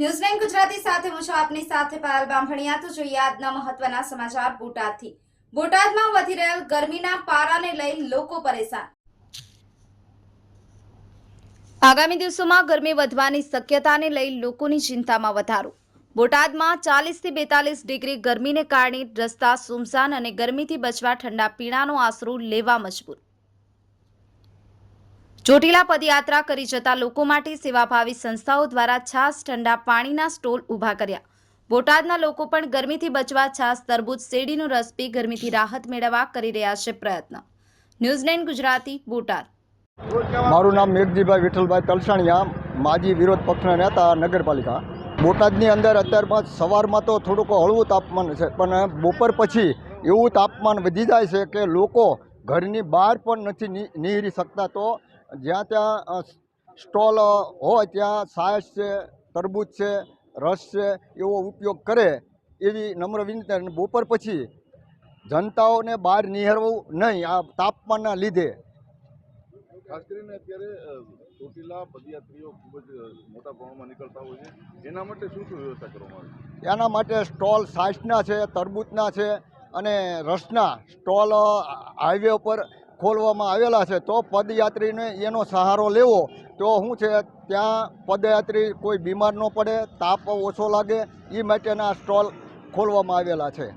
ન્યૂઝલેન્ડ ગુજરાતી સાથે હું છું આપની સાથે પાયલ બામભણિયા. તો જોઈએ આજના મહત્વના સમાચાર બોટાદથી. બોટાદમાં વધી રહેલ ગરમીના પારાને લઈ લોકો પરેશાન. આગામી દિવસોમાં ગરમી વધવાની શક્યતાને લઈ લોકોની ચિંતામાં વધારો. બોટાદમાં ચાલીસથી બેતાલીસ ડિગ્રી ગરમીને કારણે રસ્તા સુમસાન અને ગરમીથી બચવા ઠંડા પીણાનો આશરો લેવા મજબૂર. ચોટીલા પદયાત્રા કરી જતા લોકો માટે સેવાભાવી સંસ્થાઓ દ્વારા છાસ, ઠંડા પાણીના સ્ટોલ ઊભા કર્યા. બોટાદના લોકો પણ ગરમીથી બચવા છાસ, તરબૂચ, શેરડીનો રસ પી ગરમીથી રાહત મેળવવા કરી રહ્યા છે પ્રયત્ન. ન્યૂઝલેન્ડ ગુજરાતી, બોટાદ. મારું નામ મેઘજીભાઈ વિઠ્ઠલભાઈ તલસાણિયા, માજી વિરોધ પક્ષના નેતા, નગરપાલિકા. બોટાદની અંદર અત્યારમાં સવારમાં તો થોડુંક હળવું તાપમાન છે, પણ બપોર પછી એવું તાપમાન વધી જાય છે કે લોકો ઘરની બહાર પણ નથી નીહરી શકતા. તો જ્યાં ત્યાં સ્ટોલ હોય ત્યાં છાશ છે તરબૂચ છે રસ છે એવો ઉપયોગ કરે એવી નમ્ર વિનંતી અને બપોર પછી જનતાઓને બહાર નિહરવું નહીં આ તાપમાનના લીધે. ખાસ કરીને અત્યારે ચોટીલા પદયાત્રીઓ ખૂબ જ મોટા પ્રમાણમાં નીકળતા હોય છે. એના માટે શું શું વ્યવસ્થા કરવામાં આવે? એના માટે સ્ટોલ સાઇસના છે તરબૂચના છે અને રસના સ્ટોલ હાઈવે ઉપર ખોલવામાં આવેલા છે, તો પદયાત્રીને એનો સહારો લેવો. તો શું છે, ત્યાં પદયાત્રી કોઈ બીમાર ન પડે, તાપ ઓછો લાગે એ માટેના સ્ટોલ ખોલવામાં આવેલા છે.